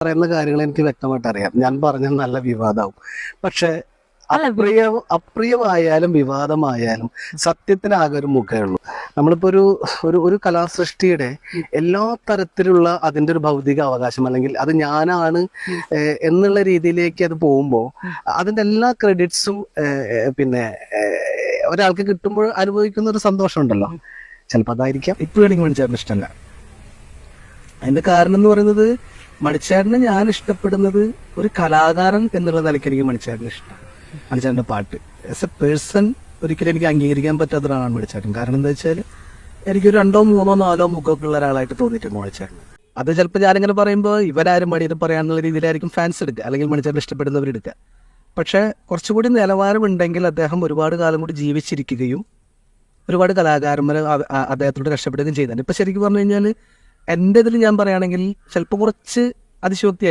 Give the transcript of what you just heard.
പറയുന്ന കാര്യങ്ങൾ എനിക്ക് വ്യക്തമായിട്ട് അറിയാം. ഞാൻ പറഞ്ഞ നല്ല വിവാദമാവും പക്ഷെ അപ്രിയ അപ്രിയമായാലും വിവാദമായാലും സത്യത്തിനാകെ ഒരു മുഖേ ഉള്ളൂ നമ്മളിപ്പോ ഒരു ഒരു ഒരു കലാസൃഷ്ടിയുടെ എല്ലാ തരത്തിലുള്ള അതിന്റെ ഒരു ഭൗതിക അവകാശം അല്ലെങ്കിൽ അത് ഞാനാണ് എന്നുള്ള രീതിയിലേക്ക് അത് പോകുമ്പോൾ അതിന്റെ എല്ലാ ക്രെഡിറ്റ്സും പിന്നെ ഒരാൾക്ക് കിട്ടുമ്പോൾ അനുഭവിക്കുന്ന ഒരു സന്തോഷം ഉണ്ടല്ലോ ചിലപ്പോൾ അതായിരിക്കാം. ഇപ്പോഴും എനിക്ക് ഇഷ്ടമല്ല. അതിന്റെ കാരണം എന്ന് പറയുന്നത് മണിച്ചേട്ടനെ ഞാൻ ഇഷ്ടപ്പെടുന്നത് ഒരു കലാകാരൻ എന്നുള്ള നിലയ്ക്ക് എനിക്ക് മണിച്ചേട്ടന് ഇഷ്ടം. മണിച്ചേട്ടന്റെ പാട്ട്. ആസ് എ പേഴ്സൺ ഒരിക്കലും എനിക്ക് അംഗീകരിക്കാൻ പറ്റാത്ത ഒരാളാണ് മണിച്ചേട്ടൻ. കാരണം എന്താ വെച്ചാൽ എനിക്കൊരു രണ്ടോ മൂന്നോ നാലോ മുഖമൊക്കെ ഉള്ള ഒരാളായിട്ട് തോന്നിയിട്ടുണ്ട് മണിച്ചേട്ടൻ. അത് ചിലപ്പോൾ ഞാനിങ്ങനെ പറയുമ്പോൾ ഇവരാരും മടിയത് പറയാനുള്ള രീതിയിലായിരിക്കും ഫാൻസ് എടുക്കുക. അല്ലെങ്കിൽ മണിച്ചേട്ടൻ ഇഷ്ടപ്പെടുന്നവർ എടുക്കുക. പക്ഷേ കുറച്ചുകൂടി നിലവാരമുണ്ടെങ്കിൽ അദ്ദേഹം ഒരുപാട് കാലം കൂടി ജീവിച്ചിരിക്കുകയും ഒരുപാട് കലാകാരന്മാർ അദ്ദേഹത്തോട് രക്ഷപ്പെടുകയും ചെയ്തിട്ടുണ്ട്. ഇപ്പൊ ശരിക്കും പറഞ്ഞു കഴിഞ്ഞാൽ എന്റെ ഇതിൽ ഞാൻ പറയുകയാണെങ്കിൽ ചിലപ്പോൾ കുറച്ച് അതിശോക്തി